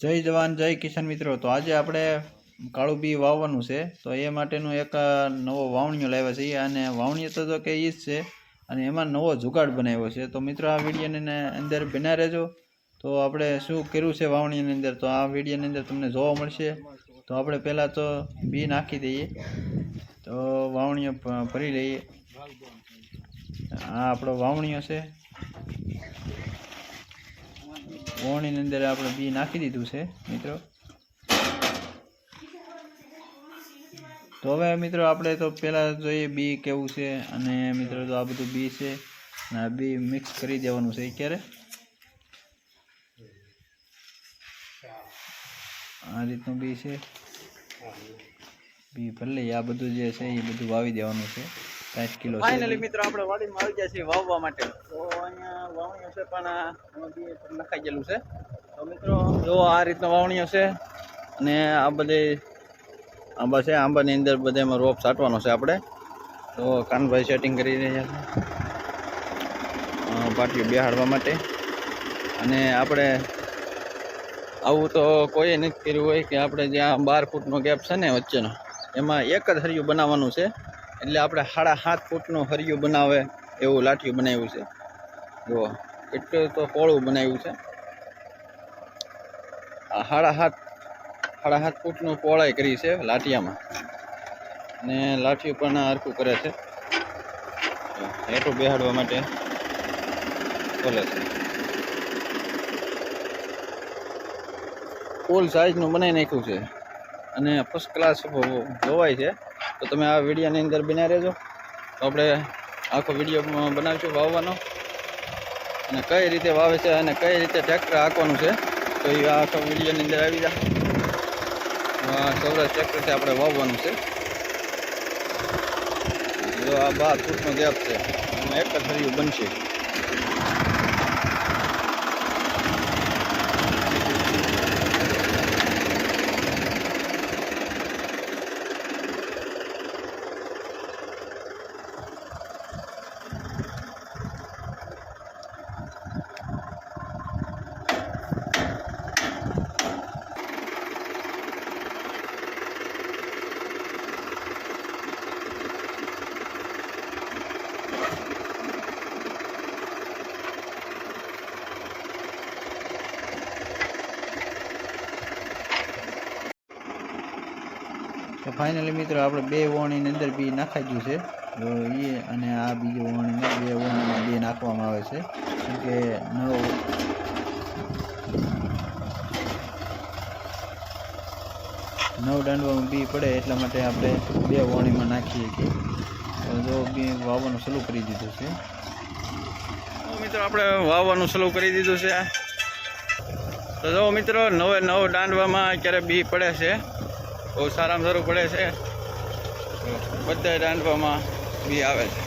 જય જવાન, જય કિસાન મિત્રો. તો આજે આપણે કાળું બી વાવવાનું છે. તો એ માટેનું એક નવો વાવણીઓ લાવ્યા છે અને વાવણીઓ તો જો કે એ જ છે. અને એમાં નવો જુગાડ બનાવ્યો છે. તો મિત્રો, આ વિડીયોની અંદર બના રહેજો. તો આપણે શું કર્યું છે વાવણીની અંદર? તો આ વિડીયોની અંદર તમને જોવા મળશે. તો આપણે પહેલાં તો બી નાખી દઈએ. તો વાવણીઓ ભરી લઈએ. આ આપણો વાવણીઓ છે. વાવણીની અંદર આપણે બી નાખી દીધું છે, મિત્રો. તો હવે મિત્રો આપણે તો પહેલાં જોઈએ બી કેવું છે અને મિત્રો તો આ બધું બી છે અને આ બી મિક્સ કરી દેવાનું છે ક્યારે આ રીતનું બી છે. બી ભલે આ બધું જે છે એ બધું વાવી દેવાનું છે. સાઠ કિલો ફાઇનલી મિત્રો, આપણે વાડીમાં આવી ગયા છીએ વાવવા માટે. તો અહીંયા વાવણીઓ છે, પણ બી નખાઈ ગયેલું છે. તો મિત્રો, જો આ રીતના વાવણીઓ છે અને આ બધે આંબા છે, આંબાની અંદર બધે એમાં રોપ સાટવાનો છે આપણે. તો કાનભાઈ સેટિંગ કરી રહ્યા છે. પાટીઓ બેહાડવા માટે. અને આપણે આવું તો કોઈએ નથી કર્યું હોય કે આપણે જ્યાં બાર ફૂટનો ગેપ છે ને વચ્ચેનો, એમાં એક જ હરિયું બનાવવાનું છે. એટલે આપણે સાડા સાત ફૂટનું હરિયું બનાવે એવું લાઠિયું બનાવ્યું છે. જુઓ, એટલું તો પોળું બનાવ્યું છે. આ સાડા સાત સાડા સાત ફૂટનું પોળાઈ કરી છે લાઠિયામાં. ને લાઠિયું પણ હરખું કરે છે. હેઠું બેહાડવા માટે ખોલે છે. ફૂલ સાઇઝનું બનાવી નાખ્યું છે. અને ફર્સ્ટ ક્લાસ જોવાય છે. તો તમે આ વિડીયોની અંદર બન્યા રહેજો. તો આપણે આખો વીડિયો બનાવીશું વાવવાનો. અને કઈ રીતે વાવે છે અને કઈ રીતે ટ્રેક્ટર હાંકવાનું છે, તો એ આખો વિડીયોની અંદર આવી જાય સૌરાષ્ટ્ર ટ્રેક્ટરથી આપણે વાવવાનું છે. જો આ બાર ફૂટનો ગેપ છે. એક જ હરિયું બનશે. તો ફાઇનલી મિત્રો આપણે બે વોણીની અંદર બી નાખાઈ ગયું છે. તો એ અને આ બીજું વોણીમાં બે વોણીમાં બે નાખવામાં આવે છે. કે નવ નવ દાંડવામાં બી પડે એટલા માટે આપણે બે વોણીમાં નાખીએ તો જો બી વાવવાનું શરૂ કરી દીધું છે. મિત્રો આપણે વાવવાનું શરૂ કરી દીધું છે. તો જો મિત્રો નવે નવ દાંડવામાં અત્યારે બી પડે છે. બહુ સારામાં સારું પડે છે. બધા રાંધવામાં બી આવે છે.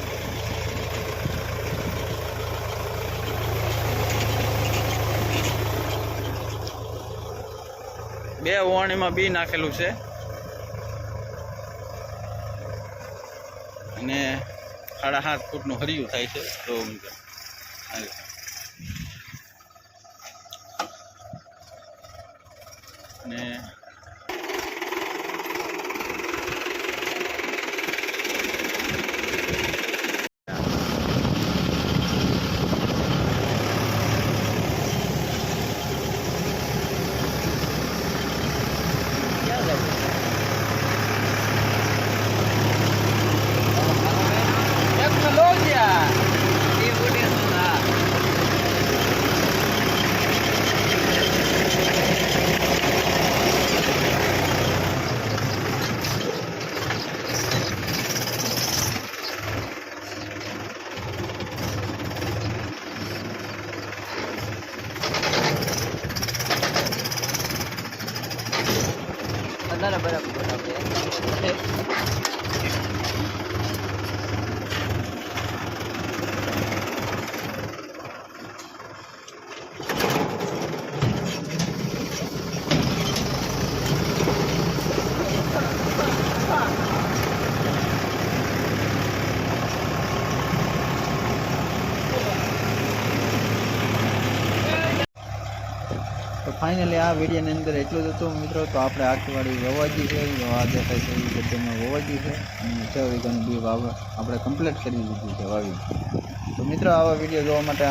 બે ઓવાણીમાં બી નાખેલું છે. અને સાડા સાત ફૂટનું હરિયું થાય છે. તો. અને બરાબર બરાબર. ફાઇનલી આ વિડીયોની અંદર એટલું જ હતું મિત્રો, તો આપણે આખીવાડી વવાજી છે આ દેખાય છે એ બધામાં વવાજી છે, અને છ વીઘાનું બી વાવ આપણે કમ્પ્લીટ કરી દીધું છે વાવી. તો મિત્રો, આવા વીડિયો જોવા માટે